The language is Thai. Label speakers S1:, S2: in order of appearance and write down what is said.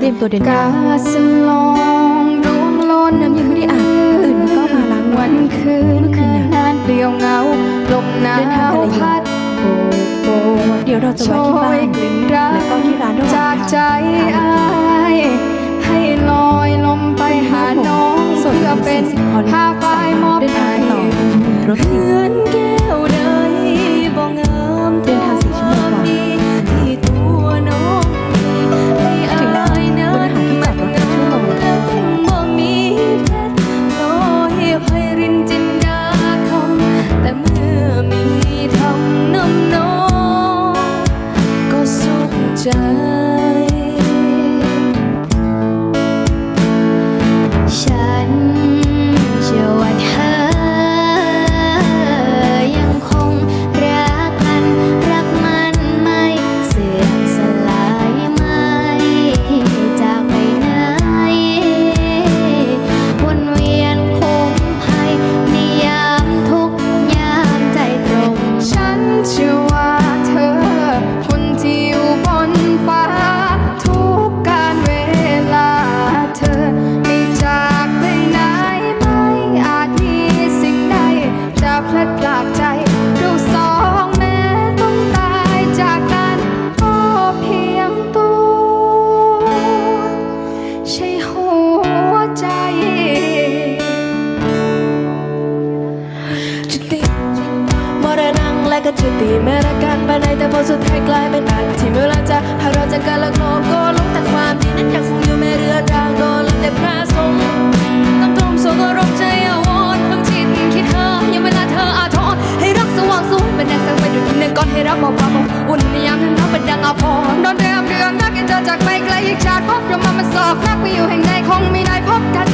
S1: เตรียมตัวเดินทาง
S2: กาสลองดวงล้น
S1: น้ำยังไม่ได้อาบตื่นมาก็มาล้าง
S2: วันคืนคืนนานเปลี่ยวเหงาลมหนา
S1: เดินทาง
S2: ว
S1: กันเลย
S2: พัดโบกโบก
S1: เดี๋ยวเราจะ
S2: โช
S1: ไว้ที่บ้ายน
S2: กลิ่นรัก
S1: แล้วก็ที่ร้านระหว่าง
S2: จากใจ
S1: ทาง
S2: อายให้ลอยลมไปหาน้อง
S1: ส่วน
S2: เพื่อเป็น
S1: 40คน
S2: ผ้าฝ้ายมอบ
S1: เดินทางต่อรถติด
S2: ณงและก็จุติแม้รักกันไปไหนแต่พอสุดท้ายกลายเป็นอันที่ไม่รักจะหากเราจะกันล้วโลกก็ลงแต่ความที่นั้นยังคงอยู่แม้เรือรางโดนลงแต่พระสงฆ์ต้องตรมโศกรมใจอาวรณ์ฟังจิตคิดเธอยังเวลาเธออาทรให้รักสว่างสวยเป็นแดงสังไปดุจหนึ่งก่อนให้รักมาความอุ่นในยามนั้นเราเป็นดังอาภรณ์โดนเดิมเรื่องรักกันเธอจากไปไกลอีกชาติพบเรามามาสอกรักไปอยู่แห่งใดคงไม่ได้พบกัน